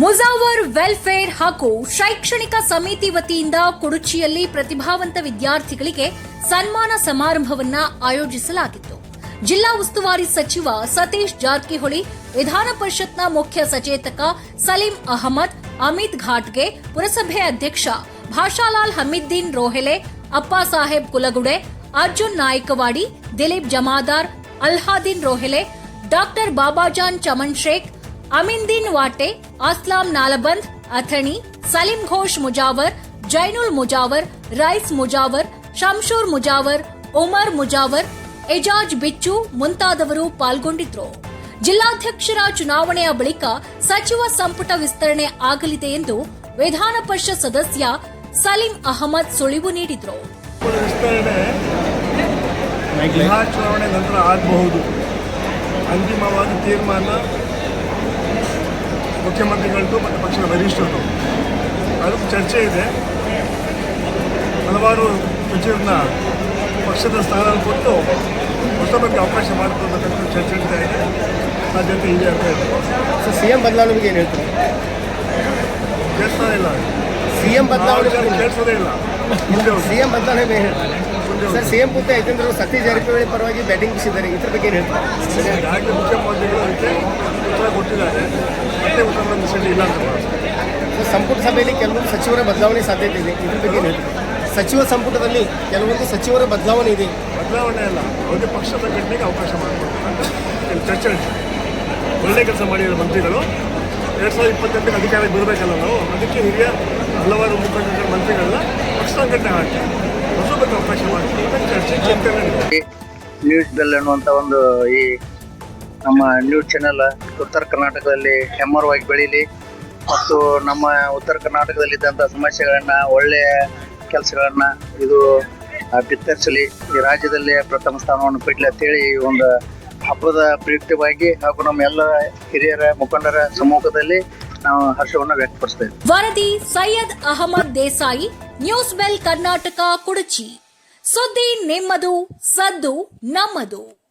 Mujawar welfare ಹಾಗೂ ಶೈಕ್ಷಣಿಕ ಸಮಿತಿ ವತಿಯಿಂದ ಕುಡುಚಿಯಲ್ಲಿ ಪ್ರತಿಭಾವಂತ ವಿದ್ಯಾರ್ಥಿಗಳಿಗೆ ಸನ್ಮಾನ ಸಮಾರಂಭವನ್ನ ಆಯೋಜಿಸಲಾಗಿತ್ತು. ಜಿಲ್ಲಾ ಉಸ್ತುವಾರಿ ಸಚಿವ ಸತೀಶ್ ಜಾರಕಿಹೊಳಿ, ವಿಧಾನ ಪರಿಷತ್ನ ಮುಖ್ಯ ಸಚೇತಕ ಸಲೀಂ ಅಹಮದ್, ಅಮಿತ್ ಘಾಟ್ಗೆ ಪುರಸಭೆ ಅಧ್ಯಕ್ಷ ಭಾಷಾಲಾಲ್ ಹಮೀದ್ದೀನ್ ರೋಹೆಲೆ, ಅಪ್ಪಾ ಸಾಹೇಬ್ ಕುಲಗುಡೆ, ಅರ್ಜುನ್ ನಾಯಕವಾಡಿ, ದಿಲೀಪ್ ಜಮಾದಾರ್, ಅಲ್ಹಾದೀನ್ ರೋಹೆಲೆ, ಡಾಕ್ಟರ್ ಬಾಬಾಜಾನ್ ಚಮನ್ ಶೇಖ್ ಅಮಿನ್ದೀನ್ ವಾಟೆ, ಅಸ್ಲಾಂ ನಾಲಬಂದ್, ಅಥಣಿ, ಸಲೀಂ ಘೋಷ್ ಮುಜಾವರ್, ಜೈನುಲ್ ಮುಜಾವರ್, ರೈಸ್ ಮುಜಾವರ್, ಶಂಶೂರ್ ಮುಜಾವರ್, ಉಮರ್ ಮುಜಾವರ್, ಎಜಾಜ್ ಬಿಚ್ಚು ಮುಂತಾದವರು ಪಾಲ್ಗೊಂಡಿದ್ರು. ಜಿಲ್ಲಾಧ್ಯಕ್ಷರ ಚುನಾವಣೆಯ ಬಳಿಕ ಸಚಿವ ಸಂಪುಟ ವಿಸ್ತರಣೆ ಆಗಲಿದೆ ಎಂದು ವಿಧಾನ ಪರಿಷತ್ ಸದಸ್ಯ ಸಲೀಂ ಅಹಮದ್ ಸುಳಿವು ನೀಡಿದ್ರು. ಚುನಾವಣೆ ನಂತರ ಆಗಬಹುದು. ಅಂತಿಮವಾದ ತೀರ್ಮಾನ ಮುಖ್ಯಮಂತ್ರಿಗಳದ್ದು ಮತ್ತು ಪಕ್ಷದ ವರಿಷ್ಠರು ಅದು ಚರ್ಚೆ ಇದೆ. ಹಲವಾರು ಸಚಿವರನ್ನ ಪಕ್ಷದ ಸ್ಥಾನ ಕೊಟ್ಟು ಹೊಸ ಬಗ್ಗೆ ಅವಕಾಶ ಮಾಡಿಕೊಡ್ಬೇಕಂತ ಚರ್ಚೆ ನಡೀತಾ ಇದೆ. ಸಾಧ್ಯತೆ ಇದೆ ಅಂತ ಹೇಳ್ತಾರೆ ಸೊ ಸಿಎಂ ಬದಲಾವಣೆ ಬಗ್ಗೆ ಏನು ಹೇಳ್ತಾರೆ? ಕೇಳಿಸ್ತಾ ಇಲ್ಲ. ಸಿ ಎಂ ಬದಲಾವಣೆ ಕೇಳಿಸೋದೇ ಇಲ್ಲ. ಮುಂದೆ ಎಂ ಬದಲಾವಣೆ ಹೇಳ್ತಾರೆ? ಸರ್ ಸಿಎಂ ಪುತ್ರ ಯಾಕೆಂದ್ರೆ ಸತಿ ಜಾರಕಿಹೊಳಿ ಪರವಾಗಿ ಬ್ಯಾಟಿಂಗ್ ಬಿಸಿದ್ದಾರೆ. ಇದ್ರ ಬಗ್ಗೆ ಏನು ಹೇಳ್ತಾರೆ? ಮುಖ್ಯಮಂತ್ರಿಗಳು ಅದಕ್ಕೆ ಉತ್ತರ ಕೊಟ್ಟಿದ್ದಾರೆ? ಮತ್ತೆ ಉತ್ತರ ಇಲ್ಲ ಅಂತ ಸೊ ಸಂಪುಟ ಸಭೆಯಲ್ಲಿ ಕೆಲವೊಂದು ಸಚಿವರ ಬದಲಾವಣೆ ಸಾಧ್ಯತೆ ಇದೆ. ಇದ್ರ ಬಗ್ಗೆ ಏನು ಹೇಳ್ತಾರೆ? ಸಚಿವ ಸಂಪುಟದಲ್ಲಿ ಕೆಲವೊಂದು ಸಚಿವರ ಬದಲಾವಣೆ ಇದೆ. ಬದಲಾವಣೆ ಅಲ್ಲ ಅವ್ರಿಗೆ ಪಕ್ಷದ ಘಟನೆಗೆ ಅವಕಾಶ ಮಾಡಿಕೊಡ್ತಾರೆ ಇಲ್ಲಿ ಚರ್ಚೆ ನಡೀತಿದೆ ಒಳ್ಳೆ ಕೆಲಸ ಮಾಡಿರೋ ಮಂತ್ರಿಗಳು ಎರಡು ಸಾವಿರದ ಇಪ್ಪತ್ತೆಂಟಕ್ಕೆ ಅಧಿಕಾರಕ್ಕೆ ಬರಬೇಕಲ್ಲ ನಾವು ಅದಕ್ಕೆ ಹಿರಿಯ ಹಲವಾರು ಮುಖಂಡರ ಮಂತ್ರಿಗಳನ್ನ ಪಕ್ಷ ಸಂಘಟನೆ ಹಾಕಿ ಹೊಸಬಕ್ಕೆ ಅವಕಾಶ ಮಾಡಿಕೊಡ್ತಾರೆ ಚರ್ಚೆ ಚಿಂತನೆ ನಡೀತಿದೆ ನ್ಯೂಸ್ ಬೆಲ್ ಅನ್ನುವಂಥ ಒಂದು ಈ ನಮ್ಮ ನ್ಯೂಸ್ ಚಾನೆಲ್ ಉತ್ತರ ಕರ್ನಾಟಕದಲ್ಲಿ ಹೆಮ್ಮರವಾಗಿ ಬೆಳೀಲಿ. ಮತ್ತು ನಮ್ಮ ಉತ್ತರ ಕರ್ನಾಟಕದಲ್ಲಿದ್ದಂಥ ಸಮಸ್ಯೆಗಳನ್ನ ಒಳ್ಳೆಯ ಕೆಲಸಗಳನ್ನ ಇದು ಬಿತ್ತರಿಸಲಿ. ಈ ರಾಜ್ಯದಲ್ಲಿ ಪ್ರಥಮ ಸ್ಥಾನವನ್ನು ಪಡಲಿ ಅಂತೇಳಿ ಈ ಒಂದು ಹಬ್ಬದ ಪ್ರಯುಕ್ತವಾಗಿ ಹಾಗೂ ನಮ್ಮ ಎಲ್ಲ ಹಿರಿಯರ, ಮುಖಂಡರ ಸಮ್ಮುಖದಲ್ಲಿ ನಾವು ಹರ್ಷವನ್ನು ವ್ಯಕ್ತಪಡಿಸ್ತೇವೆ ವರದಿ ಸೈಯದ್ ಅಹಮದ್ ದೇಸಾಯಿ, ನ್ಯೂಸ್ ಬೆಲ್ ಕರ್ನಾಟಕ, ಕುಡುಚಿ. ಸುದ್ದಿ ನಿಮ್ಮದು, ಸದ್ದು ನಮ್ಮದು.